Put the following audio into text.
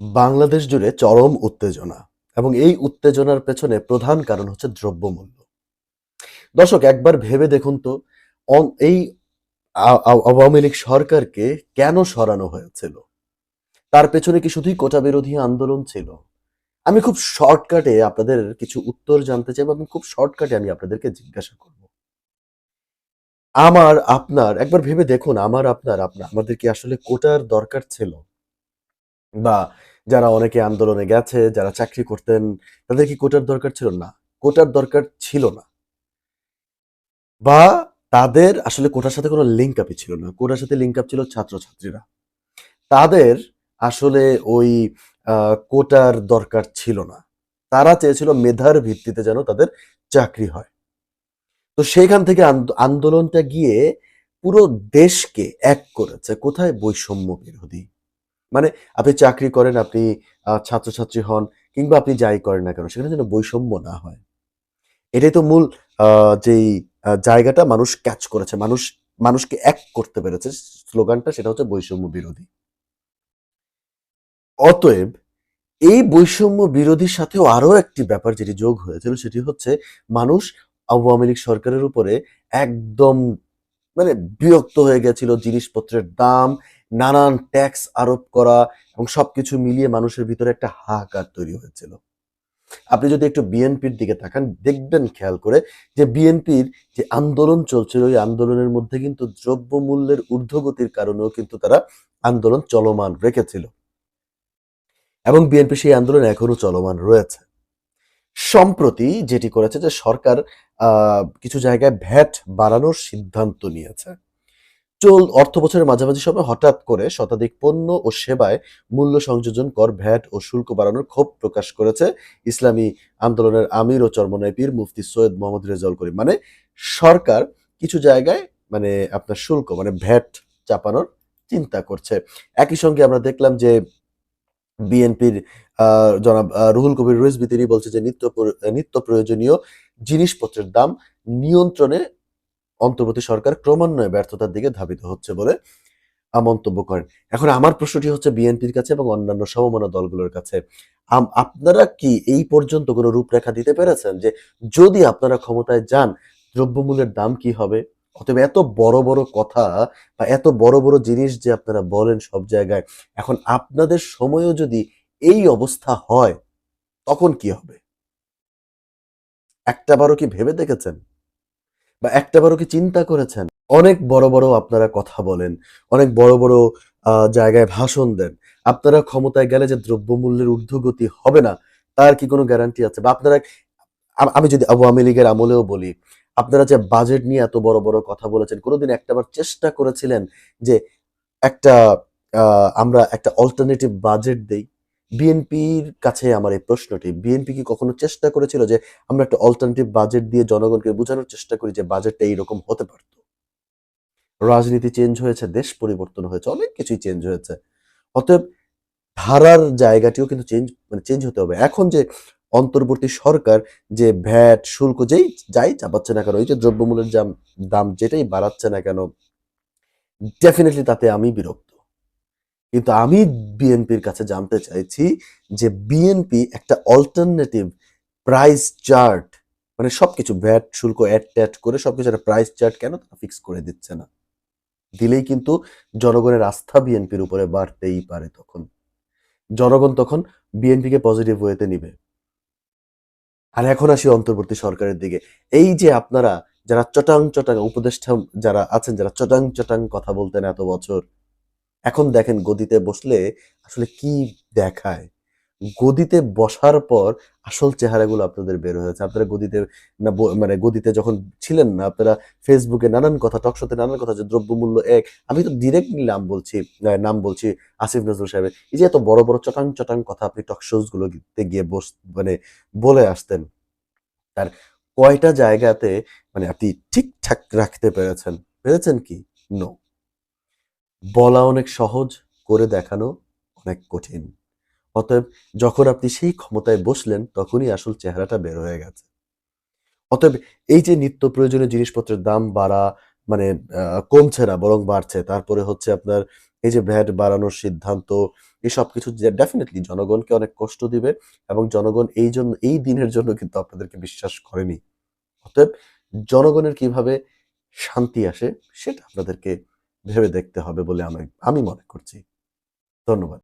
বাংলাদেশ জুড়ে চরম উত্তেজনা এবং এই উত্তেজনার পেছনে প্রধান কারণ হচ্ছে দ্রব্যমূল্য। দর্শক, একবার ভেবে দেখুন তো এই আওয়ামী লীগ সরকারকে কেন সরানো হয়েছিল? তার পেছনে কি শুধুই কোটা বিরোধী আন্দোলন ছিল? আমি খুব শর্টকাটে আপনাদের কিছু উত্তর জানতে চাই এবং খুব শর্টকাটে আমি আপনাদেরকে জিজ্ঞাসা করব। আমার, আপনার, একবার ভেবে দেখুন, আমার, আপনার আপনার, আমাদের কি আসলে কোটার দরকার ছিল? বা যারা অনেকে আন্দোলনে গেছে, যারা চাকরি করতেন, তাদের কি কোটার দরকার ছিল না? কোটার দরকার ছিল না। বা তাদের আসলে কোটার সাথে কোনো লিঙ্ক আপই ছিল না। কোটার সাথে লিঙ্ক আপ ছিল ছাত্রছাত্রীরা। তাদের আসলে ওই কোটার দরকার ছিল না। তারা চেয়েছিল মেধার ভিত্তিতে যেন তাদের চাকরি হয়। তো সেইখান থেকে আন্দ- আন্দোলনটা গিয়ে পুরো দেশকে এক করেছে। কোথায় বৈষম্য বিরোধী? মানে আপনি চাকরি করেন, আপনি ছাত্রছাত্রী হন কিংবা আপনি যাই করেন না কেন, সেখানে যেন বৈষম্য না হয়। এটাই তো মূল যেই জায়গাটা মানুষ ক্যাচ করেছে, মানুষ, মানুষকে এক করতে পেরেছে। স্লোগানটা সেটা হচ্ছে বৈষম্য বিরোধী। অতএব এই বৈষম্য বিরোধীর সাথেও আরও একটি ব্যাপার যেটি যোগ হয়েছিল, সেটি হচ্ছে মানুষ আওয়ামী লীগ সরকারের উপরে একদম মানে বিরক্ত হয়ে গেছিল, জিনিসপত্রের দাম নানান ট্যাক্স আরোপ করা এবং সবকিছু মিলিয়ে মানুষের ভিতরে একটা হাহাকার তৈরি হয়েছিল। আপনি যদি একটু বিএনপির দিকে তাকান, দেখবেন খেয়াল করে যে বিএনপির যে আন্দোলন চলছিল ওই আন্দোলনের মধ্যে কিন্তু দ্রব্যমূল্যের ঊর্ধ্বগতির কারণেও কিন্তু তারা আন্দোলন চলমান রেখেছিল। এবং বিএনপি সেই আন্দোলন এখনও চলমান রয়েছে। সম্প্রতি যেটি করেছে যে সরকার কিছু জায়গায় ভ্যাট বাড়ানোর সিদ্ধান্ত নিয়েছে। চল অর্থ বছরের মাঝামাঝি সময় হঠাৎ করে শতাধিক পণ্য ও সেবায় মূল্য সংযোজন কর, ভ্যাট ও শুল্ক বাড়ানোর ক্ষোভ প্রকাশ করেছে ইসলামী আন্দোলনের আমির ও চরমনায় পীর মুফতি সৈয়দ মোহাম্মদ রেজাউল করিম। মানে সরকার কিছু জায়গায় মানে আপনার শুল্ক মানে ভ্যাট চাপানোর চিন্তা করছে। একই সঙ্গে আমরা দেখলাম যে বিএনপির জনাব রুহুল কবির রিজভী তিনি বলছে যে নিত্য নিত্য প্রয়োজনীয় জিনিসপত্রের দাম নিয়ন্ত্রণে অন্তর্বর্তী সরকার ক্রমান্বয়ে ব্যর্থতার দিকে ধাবিত হচ্ছে বলে মন্তব্য করেন। এখন আমার প্রশ্নটি হচ্ছে বিএনপির কাছে এবং অন্যান্য সমমনা দলগুলোর কাছে। আপনারা কি এই পর্যন্ত কোনো রূপরেখা দিতে পেরেছেন যে যদি আপনারা ক্ষমতায় যান, দ্রব্যমূল্যের দাম কি হবে? অতএব এত বড় বড় কথা বা এত বড় বড় জিনিস যে আপনারা বলেন সব জায়গায়, এখন আপনাদের সময়ও যদি এই অবস্থা হয়, তখন কি হবে? একটাবারও কি ভেবে দেখেছেন? বা একটাবারও কি চিন্তা করেছেন? অনেক বড় বড় আপনারা কথা বলেন, অনেক বড় বড় জায়গায় ভাষণ দেন। আপনারা ক্ষমতায় গেলে যে দ্রব্যমূল্যের ঊর্ধ্বগতি হবে না, তার কি কোনো গ্যারান্টি আছে? বা আপনারা, আমি যদি আওয়ামী লীগের আমলেও বলি, আপনারা যে বাজেট নিয়ে এত বড় বড় কথা বলেছেন, কোনোদিন একটাবার চেষ্টা করেছিলেন যে একটা আমরা একটা অল্টারনেটিভ বাজেট দেই? বিএনপির কাছে আমার এই প্রশ্নটি, বিএনপি কি কখনো চেষ্টা করেছিল যে আমরা একটা অল্টারনেটিভ বাজেট দিয়ে জনগণকে বোঝানোর চেষ্টা করি যে বাজেটটা এইরকম হতে পারত? রাজনীতি চেঞ্জ হয়েছে, দেশ পরিবর্তন হয়েছে, অনেক কিছুই চেঞ্জ হয়েছে। অতএব ধারার জায়গাটিও কিন্তু চেঞ্জ মানে চেঞ্জ হতে হবে। এখন যে অন্তর্বর্তী সরকার যে ভ্যাট, শুল্ক যেই, যাই চাপাচ্ছে না কেন, এই যে দ্রব্যমূল্যের দাম যেটাই বাড়াচ্ছে না কেন ডেফিনেটলি তাতে আমি বিরক্ত। কিন্তু আমি বিএনপির কাছে জানতে চাইছি যে বিএনপি একটা অল্টারনেটিভ প্রাইস চার্ট মানে সবকিছু ভ্যাট, শুল্ক অ্যাড ট্যাট করে সবকিছু একটা প্রাইস চার্ট কেন তারা ফিক্স করে দিচ্ছে না? দিলেই কিন্তু জনগণের আস্থা বিএনপির উপরে বাড়তেই পারে তখন। জনগণ তখন বিএনপিকে পজিটিভ ওয়েতে নিবে। আর এখন আসি অন্তর্বর্তী সরকারের দিকে। এই যে আপনারা যারা চটাং চটাং, উপদেষ্টা যারা আছেন, যারা চটাং চটাং কথা বলতেন এত বছর এখন দেখেন গদিতে বসলে আসলে কি দেখায়? গদিতে বসার পর আসল চেহারাগুলো আপনাদের বের হয়েছে আপনারা গদিতে না মানে গদিতে যখন ছিলেন না, আপনারা ফেসবুকে নানান কথা টকশোতে নানান কথা যে দ্রব্যমূল্য এক, আমি তো ডিরেক্টলি নাম বলছি নাম বলছি আসিফ নজরুল সাহেবের। এই যে এত বড় বড় চটাং চটাং কথা আপনি টকশোজ গুলোতে গিয়ে বস মানে বলে আসতেন। তার কয়টা জায়গাতে মানে আপনি ঠিকঠাক রাখতে পেরেছেন? পেরেছেন কি? নো বলা অনেক সহজ, করে দেখানো অনেক কঠিন। অতএব যখন আপনি সেই ক্ষমতায় বসলেন, তখনই আসল চেহারাটা বের হয়ে গেছে। অতএব এই যে নিত্য প্রয়োজনীয় জিনিসপত্রের দাম বাড়া মানে কমছে না, বরং বাড়ছে, তারপরে হচ্ছে আপনার এই যে ভ্যাট বাড়ানোর সিদ্ধান্ত, এই সব কিছু ডেফিনেটলি জনগণকে অনেক কষ্ট দিবে এবং জনগণ এই জন্য এই দিনের জন্য কিন্তু আপনাদেরকে বিশ্বাস করেনি। অতএব জনগণের কীভাবে শান্তি আসে, সেটা আপনাদেরকে ভেবে দেখতে হবে বলে আমি আমি মনে করছি। ধন্যবাদ।